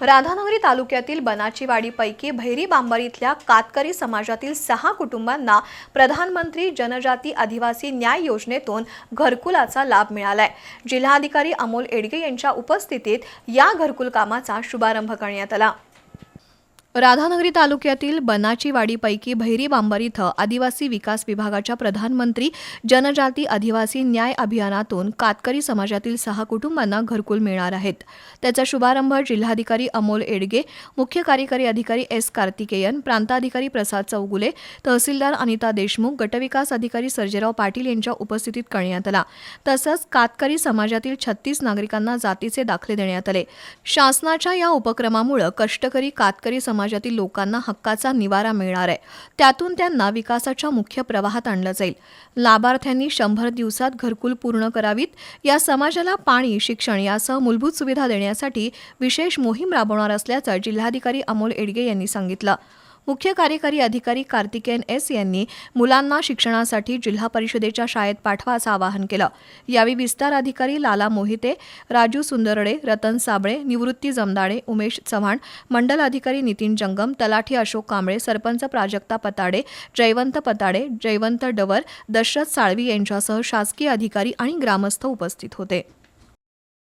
राधानगरी तालुक्यातील बनाचीवाडीपैकी भैरी बांबर इथल्या कातकरी समाजातील सहा कुटुंबांना प्रधानमंत्री जनजाती आदिवासी न्याय योजनेतून घरकुलाचा लाभ मिळालाय. जिल्हाधिकारी अमोल एडगे यांच्या उपस्थितीत या घरकुल कामाचा शुभारंभ करण्यात आला. राधानगरी तालुक्यातील बनाचीवाडीपैकी भैरी बांबर इथं आदिवासी विकास विभागाच्या प्रधानमंत्री जनजाती आदिवासी न्याय अभियानातून कातकरी समाजातील सहा कुटुंबांना घरकुल मिळणार आहेत. त्याचा शुभारंभ जिल्हाधिकारी अमोल एडगे मुख्य कार्यकारी अधिकारी एस कार्तिकेयन प्रांताधिकारी प्रसाद चौगुले तहसीलदार अनिता देशमुख गटविकास अधिकारी सर्जेराव पाटील यांच्या उपस्थितीत करण्यात आला. तसंच कातकरी समाजातील छत्तीस नागरिकांना जातीचे दाखले देण्यात आले. शासनाच्या या उपक्रमामुळे कष्टकरी कातकरी समाज समाजातील लोकांना हक्काचा निवारा मिळणार आहे. त्यातून त्यांना विकासाच्या मुख्य प्रवाहात आणलं जाईल. लाभार्थ्यांनी शंभर दिवसात घरकुल पूर्ण करावीत. या समाजाला पाणी शिक्षण यासह मूलभूत सुविधा देण्यासाठी विशेष मोहीम राबवणार असल्याचं जिल्हाधिकारी अमोल एडगे यांनी सांगितलं. मुख्य कार्यकारी अधिकारी कार्तिकेयन एस यांनी मुलांना शिक्षणासाठी जिल्हा परिषदेच्या शाळेत पाठवाचं आवाहन केलं. यावेळी विस्तार अधिकारी लाला मोहिते राजू सुंदरडे रतन साबळे निवृत्ती जमदाडे उमेश चव्हाण मंडल अधिकारी नितीन जंगम तलाठी अशोक कांबळे सरपंच प्राजक्ता पताडे जयवंत पताडे जयवंत डवर दशरथ साळवी यांच्यासह शासकीय अधिकारी आणि ग्रामस्थ उपस्थित होते.